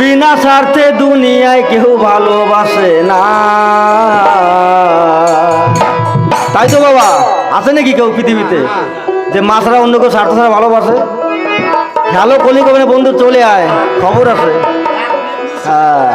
বিনা স্বার্থে দুনিয়ায় কেউ ভালোবাসে না। তাই তো বাবা, আছে নাকি কেউ পৃথিবীতে যে মাছরা অন্য কেউ স্বার্থ ছাড়া ভালোবাসে? হ্যালো কলি কবে বন্ধু চলে আয়, খবর আছে। হ্যাঁ।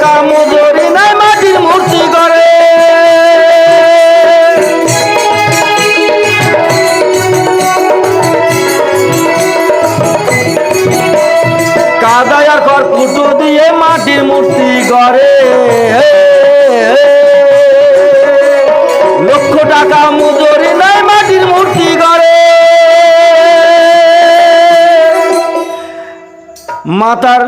টাকা মাটির মূর্তি ঘরে। কাদায়ার ঘর কুটো দিয়ে মাটির মূর্তি ঘরে। লক্ষ টাকা মজুরি নাই, মাটির মূর্তি ঘরে। মাতার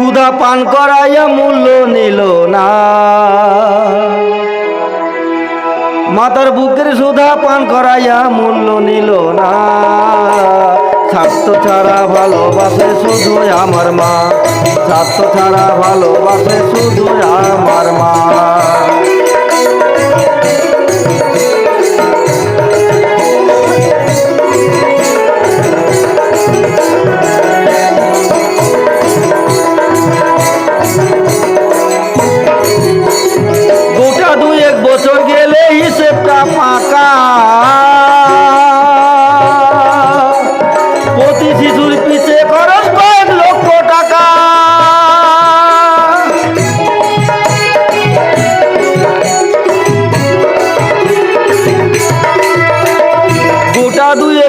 সুধা পান করাইয়া মূল্য নিল না। মাতার বুকের সুধা পান করাইয়া মূল্য নিল না। স্বার্থ ছাড়া ভালোবাসে শুধু আমার মা। স্বার্থ ছাড়া ভালোবাসে শুধু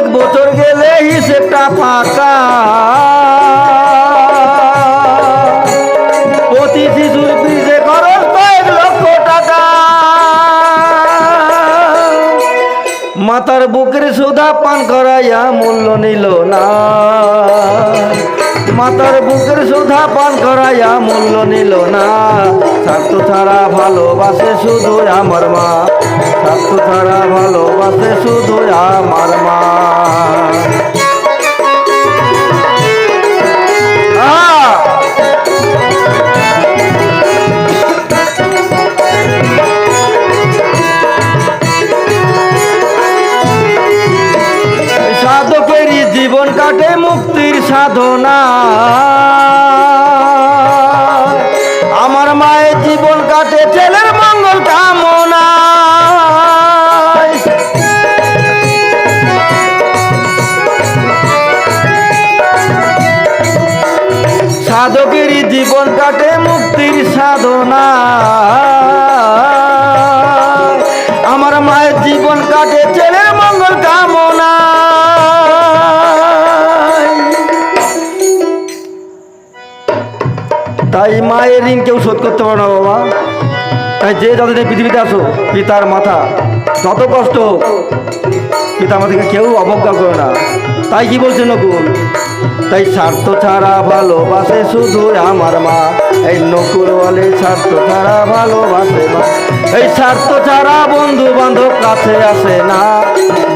এক বছর গেলে হিসেবটা ফাঁকা। প্রতি শিশুর পিছে খরচ কয়েক লক্ষ টাকা। মাতার বুকের সুধা পান করাইয়া মূল্য নিল না। মাতার বুকের সুধা পান করাইয়া মূল্য নিল না। স্বার্থ ছাড়া ভালোবাসে শুধু আমার মা। স্বার্থ ছাড়া ভালোবাসে শুধু আমার মা। মুক্তির সাধনা। আমার মায়ের জীবন কাটে ছেলের মঙ্গল কামনা সাধকেরই জীবন কাটে মুক্তির সাধনা। আমার মায়ের জীবন কাটে তাই মায়ের ঋণ কেউ শোধ করতে পারে না, বাবা। তাই যে এই পৃথিবীতে আসো পিতার মাথা, যত কষ্ট হোক পিতা মাতাকে কেউ অবজ্ঞা করে না। তাই কি বলছে নকুল? তাই স্বার্থ ছাড়া ভালোবাসে শুধু আমার মা। এই নকুল বলে, স্বার্থ ছাড়া ভালোবাসে মা। এই স্বার্থ ছাড়া বন্ধু বান্ধব কাছে আসে না।